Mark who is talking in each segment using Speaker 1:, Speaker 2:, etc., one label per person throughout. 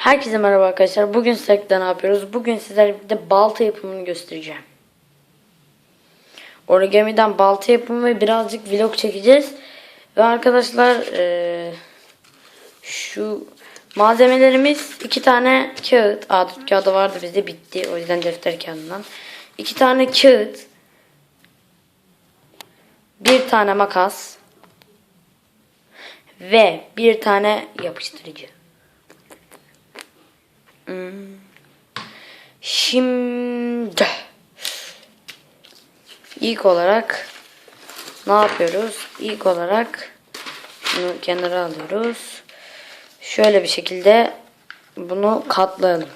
Speaker 1: Herkese merhaba arkadaşlar. Bugün sizlerle ne yapıyoruz? Bugün sizlerle bir de balta yapımını göstereceğim. Origami'den balta yapımı ve birazcık vlog çekeceğiz. Ve arkadaşlar eee, şu malzemelerimiz iki tane kağıt. A4 kağıdı vardı bizde bitti. O yüzden defter kağıdından. İki tane kağıt. Bir tane makas. Ve bir tane yapıştırıcı. Şimdi ilk olarak ne yapıyoruz? İlk olarak şunu kenara alıyoruz. Şöyle bir şekilde bunu katlayalım.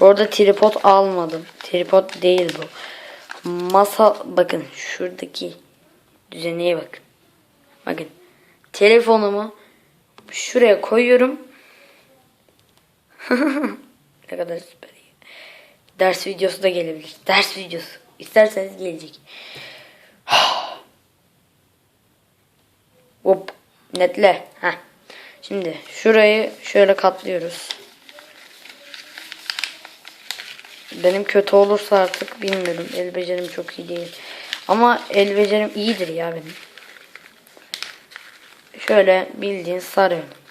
Speaker 1: Bu arada tripod almadım. Tripod değil bu. Masa bakın şuradaki düzeneye bakın. Bakın telefonumu şuraya koyuyorum. ne kadar süper. Ders videosu da gelebilir. Ders videosu. İsterseniz gelecek. Hop. Netle. Heh. Şimdi şurayı şöyle katlıyoruz. Benim kötü olursa artık bilmiyorum. El becerim çok iyi değil. Ama el becerim iyidir ya benim. Şöyle bildiğin sarıyorum.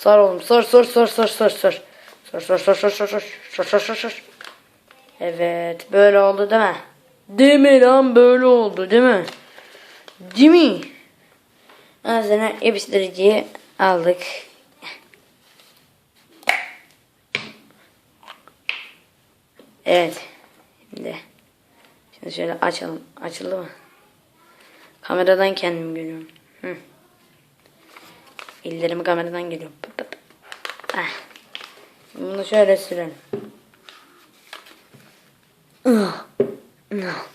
Speaker 1: Sar oğlum sar sar sar sar sar sar. Sar sar sar sar sar sar sar sar. Evet böyle oldu değil mi? Değil mi lan böyle oldu değil mi? Değil mi? Ağzına yapıştırıcıyı aldık. Evet. Şimdi, şimdi şöyle açalım. Açıldı mı? Kameradan kendim görüyorum. Hı. Ellerimi kameradan geliyor. Ah. Bunu şöyle sürelim. Ah. Ah.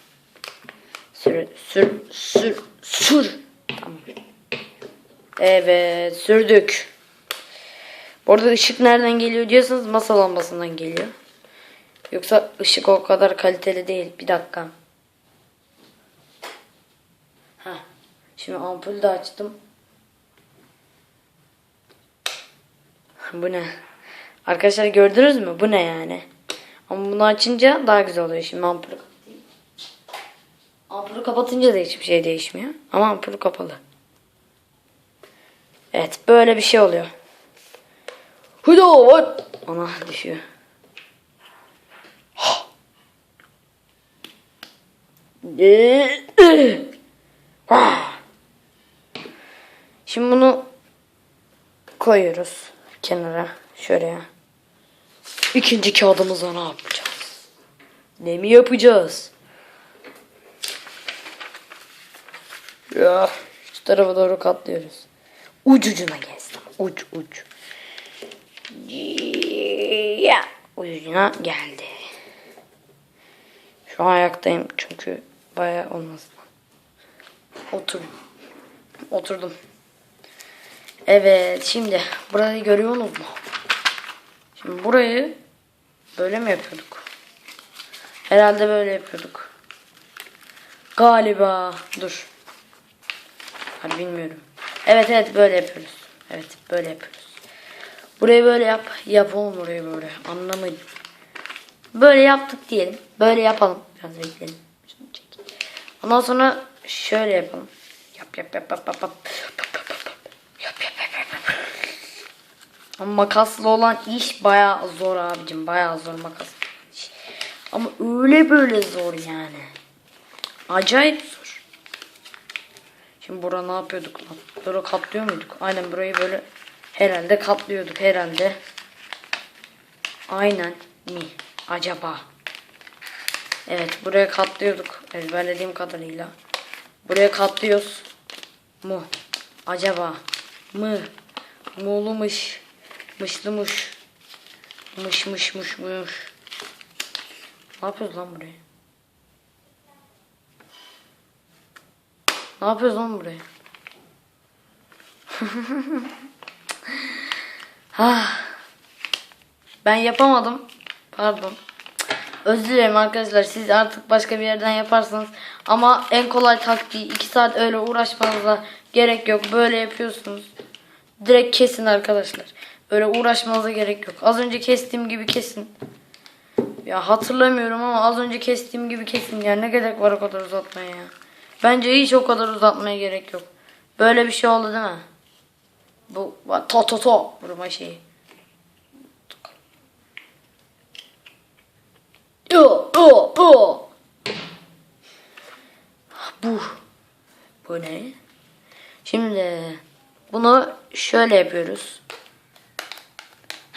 Speaker 1: Sür, sür, sür, sür. Tamam. Evet, sürdük. Bu arada ışık nereden geliyor diyorsanız masa lambasından geliyor. Yoksa ışık o kadar kaliteli değil. Bir dakika. Ha. Şimdi ampulü de açtım. Bu ne? Arkadaşlar gördünüz mü? Bu ne yani? Ama bunu açınca daha güzel oluyor. Şimdi ampulü kapatayım. Ampulü kapatınca da hiçbir şey değişmiyor. Ama ampulü kapalı. Evet böyle bir şey oluyor. Hudo? Ana düşüyor. Şimdi bunu koyuyoruz kenara şuraya. İkinci kağıdımıza ne yapacağız? Ne mi yapacağız? Ya şu tarafa doğru katlıyoruz. Ucucuna gelsin. Uç uç. Ya ucucuna geldi. Şu an ayaktayım çünkü bayağı olmaz. Otur. Oturdum. Evet şimdi burayı görüyorsunuz mu? Şimdi burayı böyle mi yapıyorduk? Herhalde böyle yapıyorduk. Galiba. Dur. Hadi bilmiyorum. Evet evet böyle yapıyoruz. Evet böyle yapıyoruz. Burayı böyle yap. Yapalım burayı böyle. Anlamadım. Böyle yaptık diyelim. Böyle yapalım. Biraz bekleyelim. Ondan sonra şöyle yapalım. Yap yap yap yap yap yap. Yap yap yap yap. Yap yap yap yap yap. Ama makaslı olan iş bayağı zor abicim. Bayağı zor makas. Ama öyle böyle zor yani. Acayip zor. Şimdi bura ne yapıyorduk lan? Böyle katlıyor muyduk? Aynen burayı böyle herhalde katlıyorduk herhalde. Aynen mi? Acaba? Evet buraya katlıyorduk ezberlediğim kadarıyla. Buraya katlıyoruz. Mu? Acaba? Mı? Muğlumış. Mışlımış. Mış mış mış mış. Ne yapıyoruz lan buraya? Ne yapıyoruz lan buraya? ah. Ben yapamadım. Pardon. Özür dilerim arkadaşlar. Siz artık başka bir yerden yaparsınız. Ama en kolay taktiği 2 saat öyle uğraşmanıza gerek yok. Böyle yapıyorsunuz. Direkt kesin arkadaşlar. Öyle uğraşmanıza gerek yok. Az önce kestiğim gibi kesin. Ya hatırlamıyorum ama az önce kestiğim gibi kesin. Yani ne gerek var o kadar uzatmaya ya. Bence hiç o kadar uzatmaya gerek yok. Böyle bir şey oldu değil mi? Bu to to to vurma şeyi. Bu. Bu ne? Şimdi bunu şöyle yapıyoruz.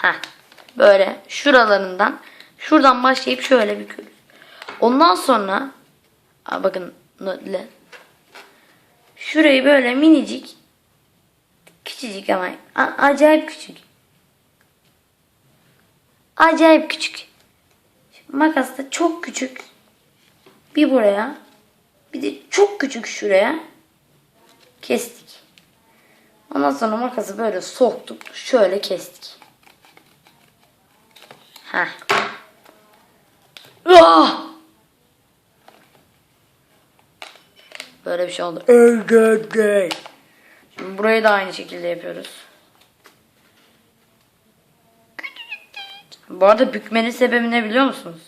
Speaker 1: Ha, böyle şuralarından şuradan başlayıp şöyle büküyoruz. Ondan sonra bakın böyle şurayı böyle minicik küçücük ama acayip küçük. Acayip küçük. Makas da çok küçük. Bir buraya bir de çok küçük şuraya kestik. Ondan sonra makası böyle soktuk. Şöyle kestik. Heh. Ah! Böyle bir şey oldu. Şimdi burayı da aynı şekilde yapıyoruz. Bu arada bükmenin sebebi ne biliyor musunuz?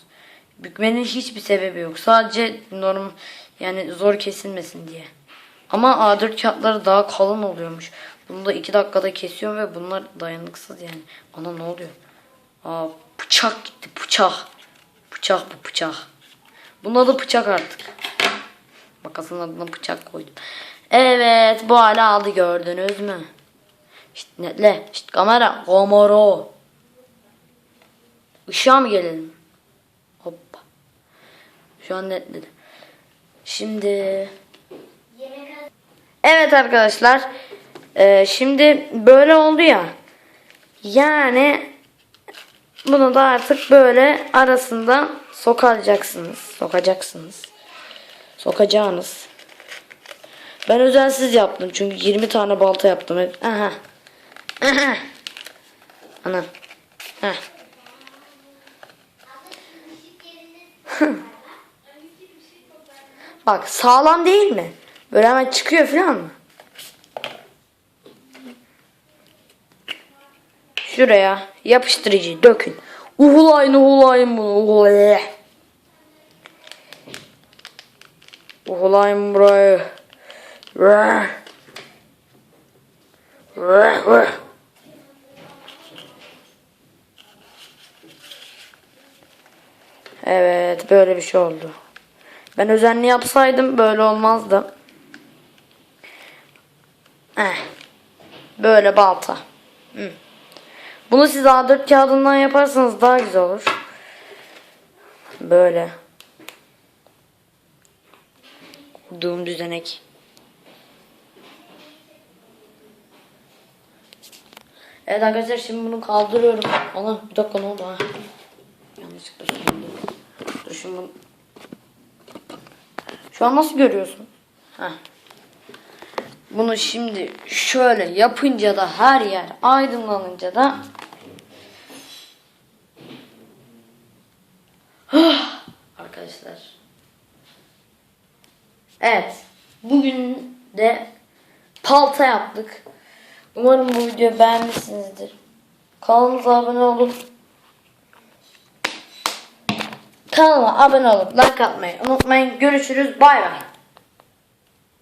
Speaker 1: Bükmenin hiçbir sebebi yok. Sadece norm yani zor kesilmesin diye. Ama A4 kağıtları daha kalın oluyormuş. Bunu da 2 dakikada kesiyorum ve bunlar dayanıksız yani. Ana ne oluyor? Aa bıçak gitti bıçak. Bıçak bu bıçak. Bunun adı bıçak artık. Makasın adına bıçak koydum. Evet bu hale aldı gördünüz mü? İşte netle. İşte kamera. Komoro. Işığa mı gelelim? Hoppa. Şu an netledi. Şimdi Evet arkadaşlar. Ee, şimdi böyle oldu ya. Yani bunu da artık böyle arasında sokacaksınız. Sokacaksınız. Sokacağınız. Ben özensiz yaptım çünkü 20 tane balta yaptım. hep. Aha. Aha. Ana. Heh. Bak sağlam değil mi? Böyle hemen çıkıyor falan mı? Şuraya yapıştırıcı dökün. Uhulayın uhulayın bunu uhulayın. Uhulayın burayı. Evet böyle bir şey oldu. Ben özenli yapsaydım böyle olmazdı. Eh. Böyle balta. Hı. Bunu siz A4 kağıdından yaparsanız daha güzel olur. Böyle. Kurduğum düzenek. Evet arkadaşlar şimdi bunu kaldırıyorum. Allah bir dakika ne oldu ha? Yanlışlıkla söndü. Dur şimdi bunu- Şu an nasıl görüyorsun? Heh. Bunu şimdi şöyle yapınca da her yer aydınlanınca da arkadaşlar. Evet. Bugün de palta yaptık. Umarım bu videoyu beğenmişsinizdir. Kanalımıza abone olup Kanalıma abone olup like atmayı unutmayın. Görüşürüz. Bay bay.